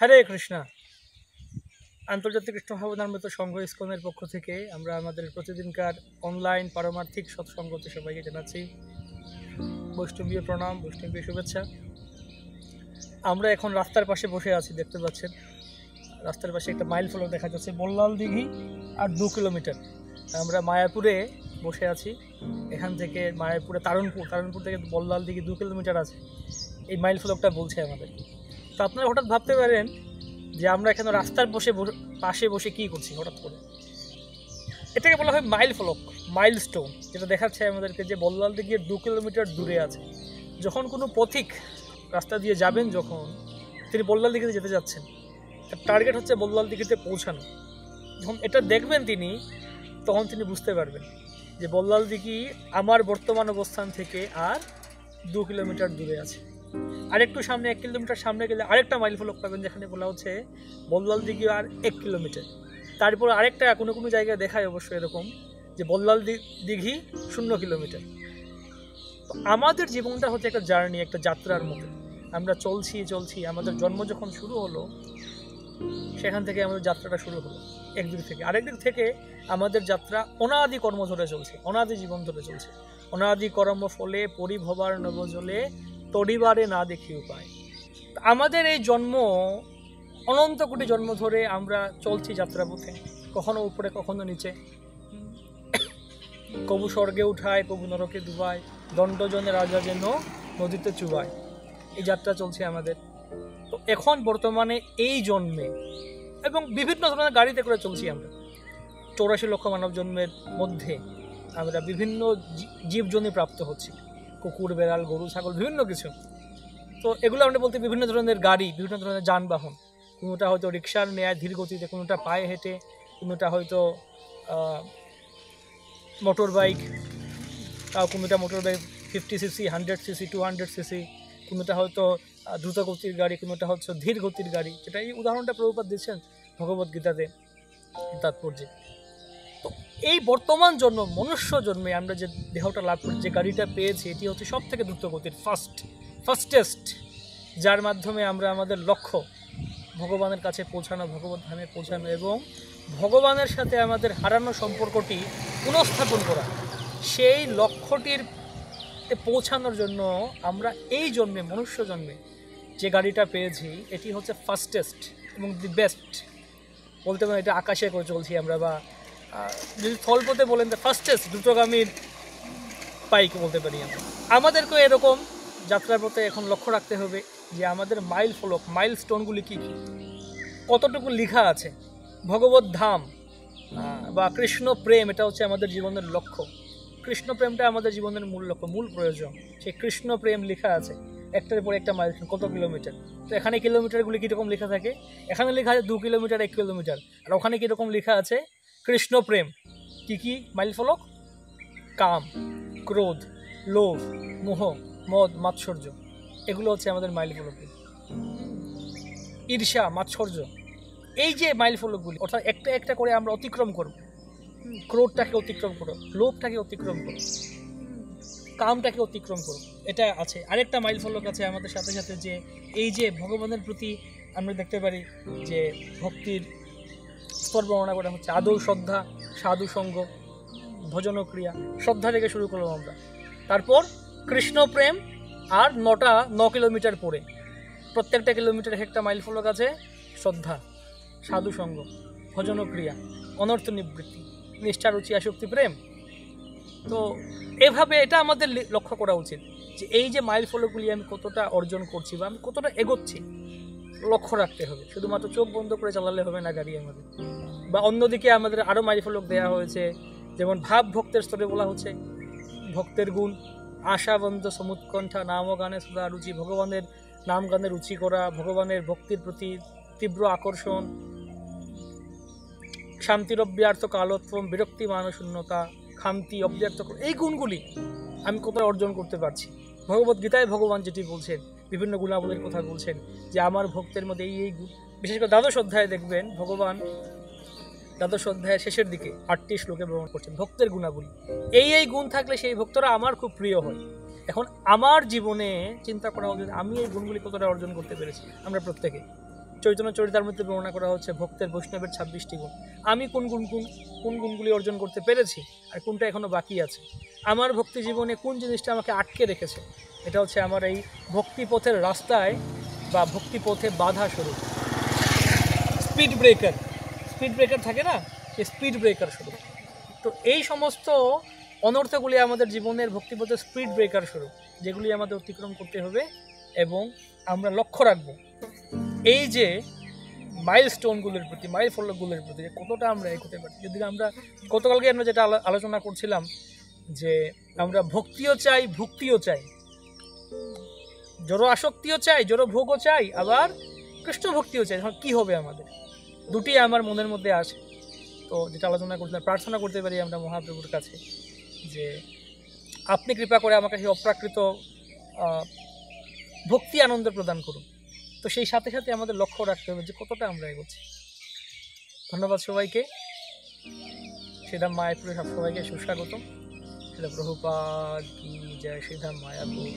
হরে কৃষ্ণা। আন্তর্জাতিক কৃষ্ণ ভাবনামৃত সংঘ ইস্কনের পক্ষ থেকে আমরা আমাদের প্রতিদিনকার অনলাইন পারমার্থিক সৎসঙ্গতে সবাইকে জানাচ্ছি। বৈষ্ণবীয় প্রণাম, বৈষ্ণবীয় শুভেচ্ছা। আমরা এখন রাস্তার পাশে বসে আছি, দেখতে পাচ্ছেন। রাস্তার পাশে একটা মাইল ফলক দেখা যাচ্ছে, বল্লাল দিঘি আর দু কিলোমিটার। আমরা মায়াপুরে বসে আছি। এখান থেকে মায়াপুরে তারণপুর তারণপুর থেকে বল্লাল দিঘি দু কিলোমিটার আছে। এই মাইল ফলকটা বলছে আমাদের। তো আপনারা হঠাৎ ভাবতে পারেন যে আমরা এখানে রাস্তার বসে পাশে বসে কি করছি হঠাৎ করে? এটাকে বলা হয় মাইল ফলক মাইল স্টোন যেটা দেখাচ্ছে আমাদেরকে যে বল্লাল দিঘি দু কিলোমিটার দূরে আছে। যখন কোনো পথিক রাস্তা দিয়ে যাবেন যখন, তিনি বল্লাল দিঘিতে যেতে যাচ্ছেন, তার টার্গেট হচ্ছে বল্লাল দিঘিতে পৌঁছানো। যখন এটা দেখবেন তিনি, তখন তিনি বুঝতে পারবেন যে বল্লাল দিঘি আমার বর্তমান অবস্থান থেকে আর দু কিলোমিটার দূরে আছে। আরেকটু সামনে, এক কিলোমিটার সামনে গেলে আরেকটা মাইল ফলক পাবেন যেখানে বলা হচ্ছে বল্লাল দিঘি আর এক কিলোমিটার। তারপর আরেকটা কোনো কোনো জায়গায় দেখায় অবশ্যই এরকম যে বল্লাল দিঘি শূন্য কিলোমিটার। আমাদের জীবনটা হচ্ছে একটা জার্নি একটা যাত্রার মতো। আমরা চলছি চলছি, আমাদের জন্ম যখন শুরু হলো, সেখান থেকে আমাদের যাত্রাটা শুরু হলো, একদিক থেকে। আরেক দিক থেকে আমাদের যাত্রা অনাদি কর্ম ধরে চলছে, অনাদি জীবন ধরে চলছে। অনাদি কর্ম ফলে পরিভবার নবজলে তরিবারে না দেখি উপায় আমাদের এই জন্ম, অনন্ত কোটি জন্ম ধরে আমরা চলছি যাত্রাপথে, কখনো উপরে, কখনো নিচে। কবু স্বর্গে উঠায়, কবু নরকে ডুবায়, দণ্ডজনে রাজা যেন নদীতে চুবায়। এই যাত্রা চলছে আমাদের। তো এখন বর্তমানে এই জন্মে এবং বিভিন্ন ধরনের গাড়িতে করে চলছি আমরা। চৌরাশি লক্ষ মানব জন্মের মধ্যে আমরা বিভিন্ন জীবজনী প্রাপ্ত হচ্ছি। কুকুর, বেড়াল, গরু, ছাগল, বিভিন্ন কিছু। তো এগুলো আমরা বলতে বিভিন্ন ধরনের গাড়ি, বিভিন্ন ধরনের যানবাহন। কোনোটা হয়তো রিক্সার নেয় ধীর গতিতে, কোনোটা পায়ে হেঁটে, কোনোটা হয়তো মোটর বাইক তাও কোনোটা motor bike fifty CC hundred CC two hundred CC কোনোটা হয়তো দ্রুত গতির গাড়ি, কোনোটা হচ্ছে ধীর গতির গাড়ি। যেটা এই উদাহরণটা প্রভুপাত দিচ্ছেন ভগবদ্গীতাতে তাৎপর্যে। তো এই বর্তমান জন্ম, মনুষ্য জন্মে আমরা যে দেহটা লাভ করি, যে গাড়িটা পেয়েছি, এটি হচ্ছে সব থেকে দ্রুত গতির ফার্স্ট ফার্স্টেস্ট যার মাধ্যমে আমরা আমাদের লক্ষ্য ভগবানের কাছে পৌঁছানো, ভগবত ধামে পৌঁছানো এবং ভগবানের সাথে আমাদের হারানো সম্পর্কটি পুনঃস্থাপন করা। সেই লক্ষ্যটির পৌঁছানোর জন্য আমরা এই জন্মে, মনুষ্য জন্মে যে গাড়িটা পেয়েছি, এটি হচ্ছে ফার্স্টেস্ট এবং দি বেস্ট বলতে পারেন এটা আকাশে করে চলছি আমরা বা যদি স্থলপথে বলেন ফার্স্টেস্ট দ্রুতগামীর বাইক বলতে পারি আমরা। আমাদেরকেও এরকম যাত্রার পথে এখন লক্ষ্য রাখতে হবে যে আমাদের মাইল ফলক মাইল স্টোনগুলি কী কী? কতটুকু লেখা আছে? ভগবত ধাম বা কৃষ্ণ প্রেম, এটা হচ্ছে আমাদের জীবনের লক্ষ্য। কৃষ্ণ প্রেমটা আমাদের জীবনের মূল লক্ষ্য, মূল প্রয়োজন। সেই কৃষ্ণ প্রেম লেখা আছে, একটার পর একটা মাইল কত কিলোমিটার তো এখানে কিলোমিটারগুলি কীরকম লেখা থাকে? এখানে লেখা আছে দু কিলোমিটার এক কিলোমিটার আর ওখানে কীরকম লেখা আছে? কৃষ্ণ প্রেম। কী কী, মাইল ফলক? কাম, ক্রোধ, লোভ, মোহ, মদ, মাৎসর্য। এগুলো হচ্ছে আমাদের মাইল ফলক ঈর্ষা, মাৎসর্য। এই যে মাইল ফলকগুলি অর্থাৎ একটা একটা করে আমরা অতিক্রম করব। ক্রোধটাকে অতিক্রম করো লোভটাকে অতিক্রম করো কামটাকে অতিক্রম করো এটা আছে। আরেকটা মাইল ফলক আছে আমাদের সাথে সাথে যে, এই যে ভগবানের প্রতি আমরা দেখতে পারি যে, ভক্তির স্তর বর্ণনা করা, হচ্ছে আদৌ শ্রদ্ধা, সাধু সঙ্গ, ভজন ক্রিয়া, শ্রদ্ধা থেকে শুরু করলাম আমরা। তারপর কৃষ্ণ প্রেম আর নটা, ন কিলোমিটার পরে। প্রত্যেকটা কিলোমিটার একটা মাইল ফলক আছে, শ্রদ্ধা, সাধু সঙ্গ, ভজন ক্রিয়া, অনর্থ নিবৃত্তি, নিষ্ঠা, রুচি, আসক্তি, প্রেম। তো এভাবে এটা আমাদের লক্ষ্য করা উচিত যে এই যে মাইল ফলকগুলি আমি কতটা অর্জন করছি বা আমি কতটা এগোচ্ছি লক্ষ্য রাখতে হবে। শুধুমাত্র চোখ বন্ধ করে চালালে হবে না গাড়ি আমাদের। বা অন্যদিকে আমাদের আরও মাইল ফলক দেওয়া হয়েছে, যেমন ভাব ভক্তের স্তরে বলা হচ্ছে, ভক্তের গুণ আশাবন্ত সমুৎকণ্ঠা নাম গানে সদা রুচি, ভগবানের নাম গানে রুচি করা, ভগবানের ভক্তির প্রতি তীব্র আকর্ষণ শান্তির অব্যর্থ কালত্বম, বিরক্তি মানশূন্যতা খান্তি অব্যর্থ এই গুণগুলি আমি কোথায় অর্জন করতে পারছি ভগবত গীতায় ভগবান যেটি বলছেন বিভিন্ন গুণাবলীর কথা বলছেন যে আমার ভক্তের মধ্যে এই এই গুণ বিশেষ করে দ্বাদশ অধ্যায়ে দেখবেন ভগবান দ্বাদশ অধ্যায়ের শেষের দিকে আটটি শ্লোকে ভ্রমণ করছেন ভক্তের গুণাবলী। এই এই গুণ থাকলে সেই ভক্তরা আমার খুব প্রিয় হয়। এখন আমার জীবনে চিন্তা করা উচিত আমি এই গুণগুলি কতটা অর্জন করতে পেরেছি আমরা প্রত্যেকে। চৈতন্য চরিতার মধ্যে বর্ণনা করা হচ্ছে ভক্তের বৈষ্ণবের ছাব্বিশটি গুণ। আমি কোন গুণ কোন কোন গুণগুলি অর্জন করতে পেরেছি আর কোনটা এখনও বাকি আছে? আমার ভক্তি জীবনে কোন জিনিসটা আমাকে আটকে রেখেছে? এটা হচ্ছে আমার এই ভক্তি পথের রাস্তায় বা ভক্তি পথে বাধা স্বরূপ। Speed breaker. স্পিড ব্রেকার থাকে না? সেই স্পিড ব্রেকার স্বরূপ। তো এই সমস্ত অনর্থগুলি আমাদের জীবনের ভক্তিপথের স্পিড ব্রেকার স্বরূপ, যেগুলি আমাদের অতিক্রম করতে হবে এবং আমরা লক্ষ্য রাখব। এই যে মাইল স্টোনগুলোর প্রতি মাইল ফলকগুলোর প্রতি কতটা আমরা এগোতে পারি। যদি আমরা গতকালকে আমরা যেটা আলোচনা করছিলাম যে আমরা ভক্তিও চাই, ভুক্তিও চাই। জড়ো আসক্তিও চাই, জড়ো ভোগও চাই, আবার কৃষ্ণ ভক্তিও চাই। এখন কী হবে আমাদের? দুটি আমার মনের মধ্যে আসে তো যেটা আলোচনা করছিলাম প্রার্থনা করতে পারি আমরা মহাপ্রভুর কাছে যে আপনি কৃপা করে আমাকে সেই অপ্রাকৃত ভক্তি আনন্দ প্রদান করুন। তো সেই সাথে সাথে আমাদের লক্ষ্য রাখতে হবে যে কতটা আমরা এগোচ্ছি। ধন্যবাদ সবাইকে। শ্রীধাম মায়াপুরে সব সবাইকে সুস্বাগতম। সেটা প্রভুপাদ, কি জয় শ্রীধাম মায়াপুর।